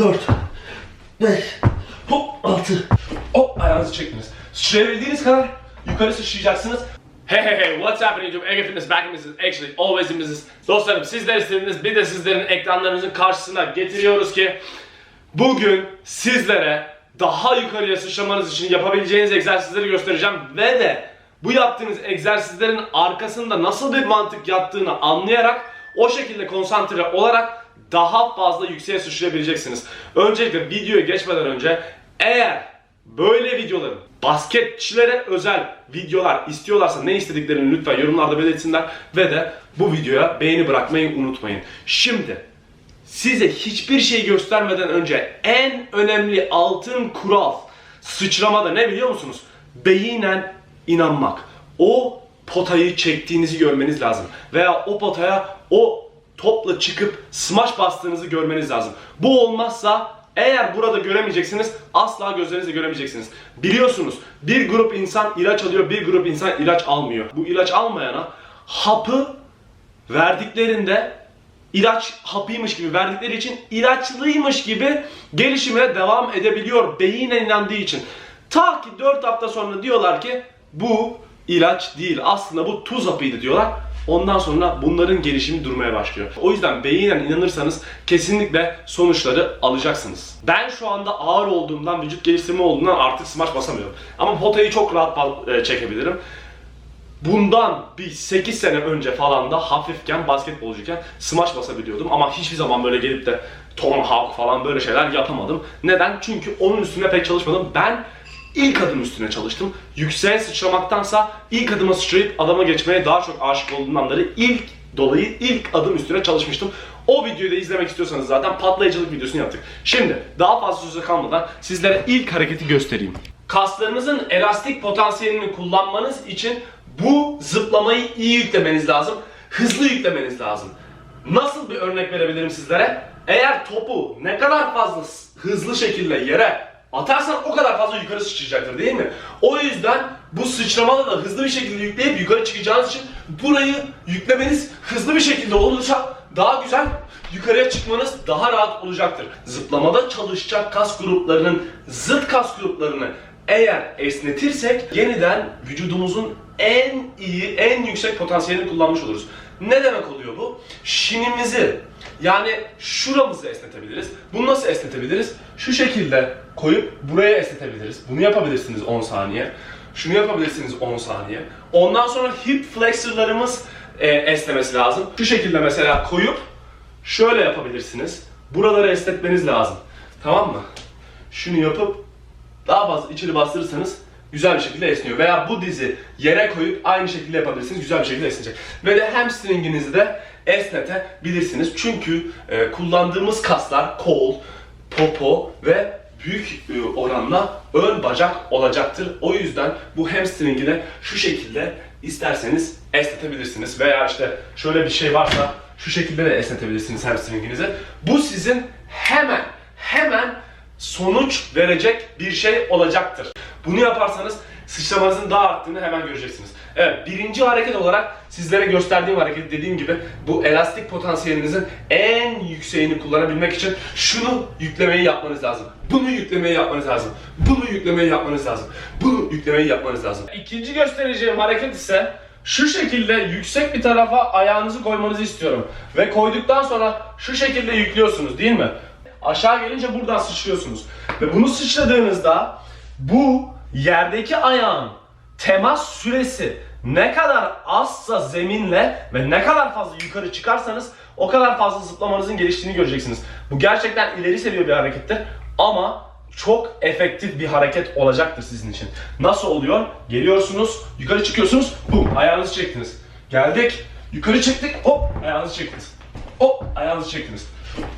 4, 5, hop 6, hop ayağınızı çektiniz. Sıçrayabildiğiniz kadar yukarı sıçrayacaksınız. Hey hey hey, what's happening YouTube? Ege Fitness back in business, actually always in business. Dostlarım sizler istediniz, bir de sizlerin ekranlarınızın karşısına getiriyoruz ki bugün sizlere daha yukarıya sıçramanız için yapabileceğiniz egzersizleri göstereceğim ve de bu yaptığınız egzersizlerin arkasında nasıl bir mantık yattığını anlayarak o şekilde konsantre olarak daha fazla yükseğe sıçrayabileceksiniz. Öncelikle videoya geçmeden önce eğer böyle videoların basketçilere özel videolar istiyorlarsa ne istediklerini lütfen yorumlarda belirtsinler ve de bu videoya beğeni bırakmayı unutmayın. Şimdi size hiçbir şey göstermeden önce en önemli altın kural sıçramada ne biliyor musunuz? Beyinen inanmak. O potayı çektiğinizi görmeniz lazım. Veya o potaya o topla çıkıp smash bastığınızı görmeniz lazım. Bu olmazsa eğer burada göremeyeceksiniz asla gözlerinizle göremeyeceksiniz. Biliyorsunuz bir grup insan ilaç alıyor bir grup insan ilaç almıyor. Bu ilaç almayana hapı verdiklerinde ilaç hapıymış gibi verdikleri için ilaçlıymış gibi gelişimine devam edebiliyor beyine inandığı için. Ta ki 4 hafta sonra diyorlar ki bu ilaç değil aslında bu tuz hapıydı diyorlar. Ondan sonra bunların gelişimi durmaya başlıyor. O yüzden beyinen inanırsanız kesinlikle sonuçları alacaksınız. Ben şu anda ağır olduğumdan, vücut geliştirme olduğundan artık smaç basamıyorum. Ama potayı çok rahat e, çekebilirim. Bundan bir 8 sene önce falan da hafifken, basketbolcuyken smaç basabiliyordum ama hiçbir zaman böyle gelip de tomahawk falan böyle şeyler yapamadım. Neden? Çünkü onun üstüne pek çalışmadım. Ben ilk adım üstüne çalıştım. Yükseğe sıçramaktansa ilk adıma sıçrayıp adama geçmeye daha çok aşık olduğumdan beri ilk dolayı ilk adım üstüne çalışmıştım. O videoyu da izlemek istiyorsanız zaten patlayıcılık videosunu yaptık. Şimdi daha fazla söze kalmadan sizlere ilk hareketi göstereyim. Kaslarınızın elastik potansiyelini kullanmanız için bu zıplamayı iyi yüklemeniz lazım. Hızlı yüklemeniz lazım. Nasıl bir örnek verebilirim sizlere? Eğer topu ne kadar fazla hızlı şekilde yere atarsan o kadar fazla yukarı sıçrayacaktır değil mi? O yüzden bu sıçramada da hızlı bir şekilde yükleyip yukarı çıkacağınız için burayı yüklemeniz hızlı bir şekilde olursa daha güzel yukarıya çıkmanız daha rahat olacaktır. Zıplamada çalışacak kas gruplarının zıt kas gruplarını eğer esnetirsek yeniden vücudumuzun en iyi, en yüksek potansiyelini kullanmış oluruz. Ne demek oluyor bu? Şinimizi yani şuramızı esnetebiliriz. Bunu nasıl esnetebiliriz? Şu şekilde koyup buraya esnetebiliriz. Bunu yapabilirsiniz 10 saniye. Şunu yapabilirsiniz 10 saniye. Ondan sonra hip flexorlarımız e, esnemesi lazım. Şu şekilde mesela koyup şöyle yapabilirsiniz. Buraları esnetmeniz lazım. Tamam mı? Şunu yapıp daha fazla içeri bastırırsanız güzel bir şekilde esniyor. Veya bu dizi yere koyup aynı şekilde yapabilirsiniz. Güzel bir şekilde esneyecek. Ve de hamstringinizi de esnetebilirsiniz. Çünkü e, kullandığımız kaslar kol, popo ve büyük e, oranla ön bacak olacaktır. O yüzden bu hamstringi de şu şekilde isterseniz esnetebilirsiniz. Veya işte şöyle bir şey varsa şu şekilde de esnetebilirsiniz hamstringinizi. Bu sizin hemen hemen sonuç verecek bir şey olacaktır. Bunu yaparsanız sıçramanızın daha arttığını hemen göreceksiniz. Evet, birinci hareket olarak sizlere gösterdiğim hareket dediğim gibi bu elastik potansiyelinizin en yükseğini kullanabilmek için şunu yüklemeyi yapmanız lazım. Bunu yüklemeyi yapmanız lazım. Bunu yüklemeyi yapmanız lazım. Bunu yüklemeyi yapmanız lazım. İkinci göstereceğim hareket ise şu şekilde yüksek bir tarafa ayağınızı koymanızı istiyorum. Ve koyduktan sonra şu şekilde yüklüyorsunuz değil mi? Aşağı gelince buradan sıçrıyorsunuz. Ve bunu sıçradığınızda bu yerdeki ayağın temas süresi ne kadar azsa zeminle ve ne kadar fazla yukarı çıkarsanız o kadar fazla zıplamanızın geliştiğini göreceksiniz. Bu gerçekten ileri seviye bir harekettir ama çok efektif bir hareket olacaktır sizin için. Nasıl oluyor? Geliyorsunuz, yukarı çıkıyorsunuz, bum ayağınızı çektiniz. Geldik, yukarı çektik, hop ayağınızı çektiniz. Hop ayağınızı çektiniz.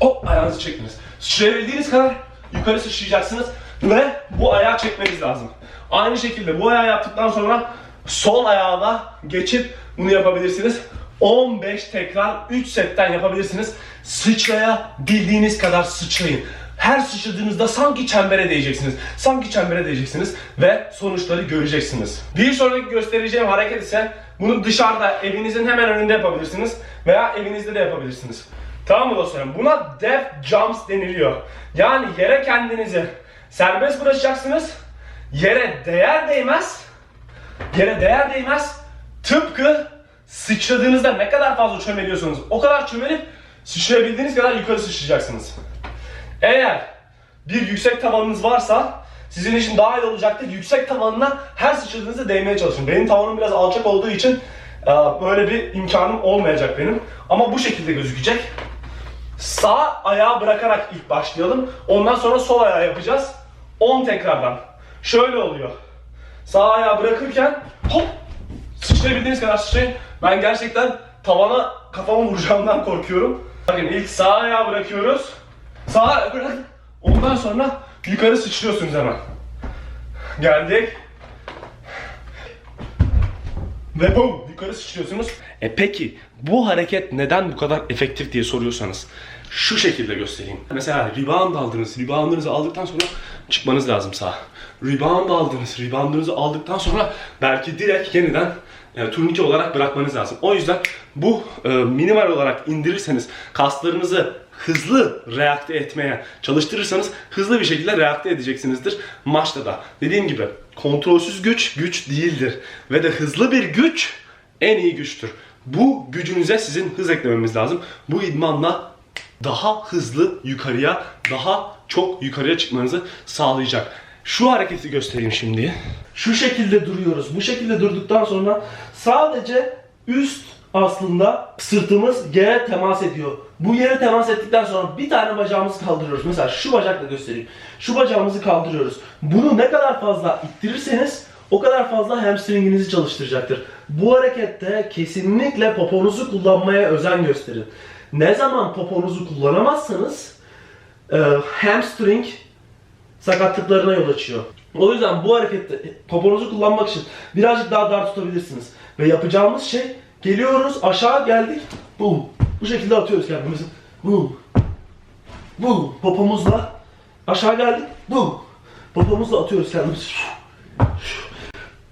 Hop ayağınızı çektiniz. Sıçrayabildiğiniz kadar yukarı sıçrayacaksınız ve bu ayağı çekmeniz lazım. Aynı şekilde bu ayağı yaptıktan sonra sol ayağına geçip bunu yapabilirsiniz. 15 tekrar 3 setten yapabilirsiniz. Sıçrayabildiğiniz kadar sıçrayın. Her sıçradığınızda sanki çembere değeceksiniz. Sanki çembere değeceksiniz ve sonuçları göreceksiniz. Bir sonraki göstereceğim hareket ise bunu dışarıda evinizin hemen önünde yapabilirsiniz veya evinizde de yapabilirsiniz. Tamam mı dostlarım? Buna def jumps deniliyor. Yani yere kendinizi serbest bırakacaksınız. Yere değer değmez. Yere değer değmez. Tıpkı sıçradığınızda ne kadar fazla çömeliyorsanız o kadar çömelip sıçrayabildiğiniz kadar yukarı sıçrayacaksınız. Eğer bir yüksek tavanınız varsa sizin için daha iyi olacaktır. Yüksek tavanına her sıçradığınızda değmeye çalışın. Benim tavanım biraz alçak olduğu için e, böyle bir imkanım olmayacak benim. Ama bu şekilde gözükecek. Sağ ayağı bırakarak ilk başlayalım. Ondan sonra sol ayağı yapacağız. 10 tekrardan. Şöyle oluyor. Sağ ayağı bırakırken hop sıçrayabildiğiniz kadar sıçrayın. Ben gerçekten tavana kafamı vuracağımdan korkuyorum. Bakın ilk sağ ayağı bırakıyoruz. Sağ bırak. Ondan sonra yukarı sıçrıyorsunuz hemen. Geldik. Ve boom yukarı sıçrıyorsunuz. E peki bu hareket neden bu kadar efektif diye soruyorsanız şu şekilde göstereyim. Mesela rebound aldınız. Reboundınızı aldıktan sonra çıkmanız lazım sağa. Rebound aldınız. Reboundınızı aldıktan sonra belki direkt yeniden e, turnike olarak bırakmanız lazım. O yüzden bu e, minimal olarak indirirseniz kaslarınızı hızlı reakte etmeye çalıştırırsanız hızlı bir şekilde reakte edeceksinizdir maçta da. Dediğim gibi kontrolsüz güç güç değildir ve de hızlı bir güç en iyi güçtür. Bu gücünüze sizin hız eklememiz lazım. Bu idmanla daha hızlı yukarıya, daha çok yukarıya çıkmanızı sağlayacak. Şu hareketi göstereyim şimdi. Şu şekilde duruyoruz. Bu şekilde durduktan sonra sadece üst aslında sırtımız yere temas ediyor. Bu yere temas ettikten sonra bir tane bacağımızı kaldırıyoruz. Mesela şu bacakla göstereyim. Şu bacağımızı kaldırıyoruz. Bunu ne kadar fazla ittirirseniz o kadar fazla hamstringinizi çalıştıracaktır. Bu harekette kesinlikle poponuzu kullanmaya özen gösterin. Ne zaman poponuzu kullanamazsanız e, hamstring sakatlıklarına yol açıyor. O yüzden bu harekette poponuzu kullanmak için birazcık daha dar tutabilirsiniz. Ve yapacağımız şey geliyoruz aşağı geldik. Boom. Bu şekilde atıyoruz kendimizi. Boom. Boom. Popomuzla aşağı geldik. Boom. Popomuzla atıyoruz kendimizi.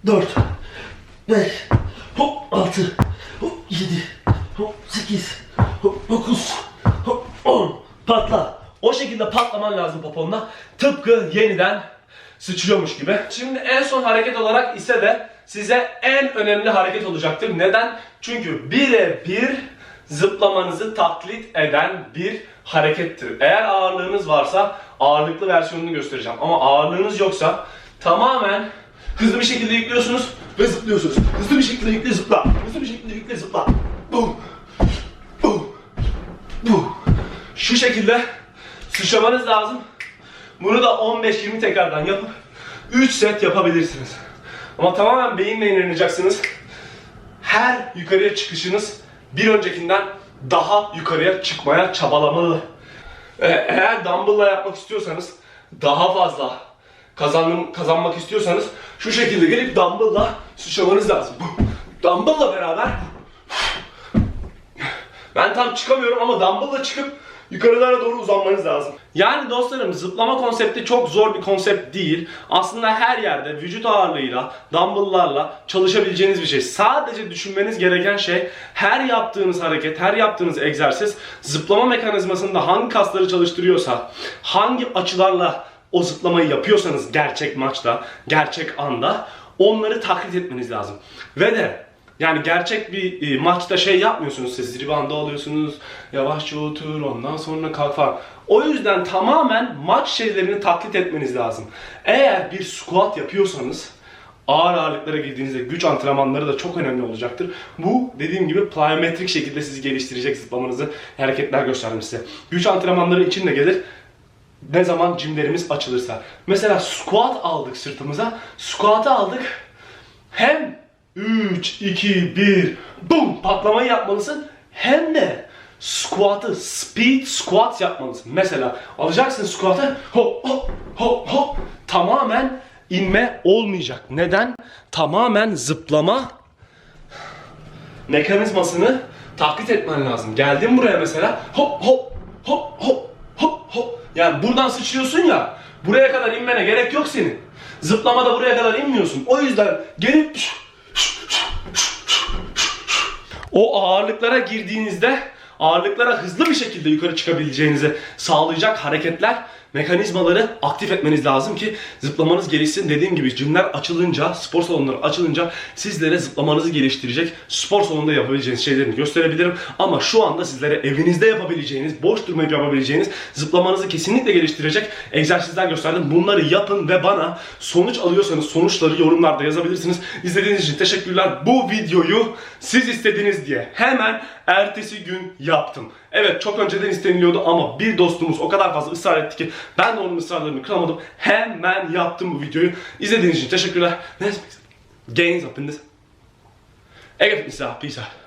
4 5 hop 6 hop 7 hop 8 hop 9 hop 10 patla. O şekilde patlaman lazım poponla. Tıpkı yeniden sıçrıyormuş gibi. Şimdi en son hareket olarak ise de size en önemli hareket olacaktır. Neden? Çünkü birebir zıplamanızı taklit eden bir harekettir. Eğer ağırlığınız varsa ağırlıklı versiyonunu göstereceğim. Ama ağırlığınız yoksa tamamen hızlı bir şekilde yüklüyorsunuz ve zıplıyorsunuz. Hızlı bir şekilde yükle zıpla. Hızlı bir şekilde yükle zıpla. Boom. Boom. Şu şekilde sıçramanız lazım. Bunu da 15-20 tekrardan yapıp 3 set yapabilirsiniz. Ama tamamen beyinle inanyacaksınız. Her yukarıya çıkışınız bir öncekinden daha yukarıya çıkmaya çabalamalı. Ee, eğer dumbbell'la yapmak istiyorsanız daha fazla kazanım, kazanmak istiyorsanız şu şekilde gelip dumbbell'la sıçramanız lazım. Dumbbell'la beraber ben tam çıkamıyorum ama dumbbell'la çıkıp yukarılara doğru uzanmanız lazım. Yani dostlarım zıplama konsepti çok zor bir konsept değil. Aslında her yerde vücut ağırlığıyla, dumbbell'larla çalışabileceğiniz bir şey. Sadece düşünmeniz gereken şey her yaptığınız hareket, her yaptığınız egzersiz zıplama mekanizmasında hangi kasları çalıştırıyorsa, hangi açılarla o zıplamayı yapıyorsanız gerçek maçta, gerçek anda onları taklit etmeniz lazım. Ve de yani gerçek bir e, maçta şey yapmıyorsunuz siz ribanda alıyorsunuz yavaşça otur ondan sonra kalk falan. O yüzden tamamen maç şeylerini taklit etmeniz lazım. Eğer bir squat yapıyorsanız ağır ağırlıklara girdiğinizde güç antrenmanları da çok önemli olacaktır. Bu dediğim gibi plyometrik şekilde sizi geliştirecek zıplamanızı hareketler gösterdim size. Güç antrenmanları için de gelir ne zaman cimlerimiz açılırsa. Mesela squat aldık sırtımıza. Squat'ı aldık. Hem 3, 2, 1 boom patlamayı yapmalısın. Hem de squat'ı speed squat yapmalısın. Mesela alacaksın squat'ı hop hop hop hop tamamen inme olmayacak. Neden? Tamamen zıplama mekanizmasını taklit etmen lazım. Geldin buraya mesela hop hop hop hop hop hop. Yani buradan sıçrıyorsun ya. Buraya kadar inmene gerek yok senin. Zıplamada buraya kadar inmiyorsun. O yüzden gelip o ağırlıklara girdiğinizde ağırlıklara hızlı bir şekilde yukarı çıkabileceğinizi sağlayacak hareketler, mekanizmaları aktif etmeniz lazım ki zıplamanız gelişsin. Dediğim gibi cimler açılınca, spor salonları açılınca sizlere zıplamanızı geliştirecek spor salonunda yapabileceğiniz şeylerini gösterebilirim. Ama şu anda sizlere evinizde yapabileceğiniz, boş durmayıp yapabileceğiniz, zıplamanızı kesinlikle geliştirecek egzersizler gösterdim. Bunları yapın ve bana sonuç alıyorsanız sonuçları yorumlarda yazabilirsiniz. İzlediğiniz için teşekkürler. Bu videoyu siz istediniz diye hemen ertesi gün yaptım. Evet çok önceden isteniliyordu ama bir dostumuz o kadar fazla ısrar etti ki ben de onun ısrarlarını kıramadım. Hemen yaptım bu videoyu. İzlediğiniz için teşekkürler. Ne demek? Gains up in this. Ege Fitness out. Peace out.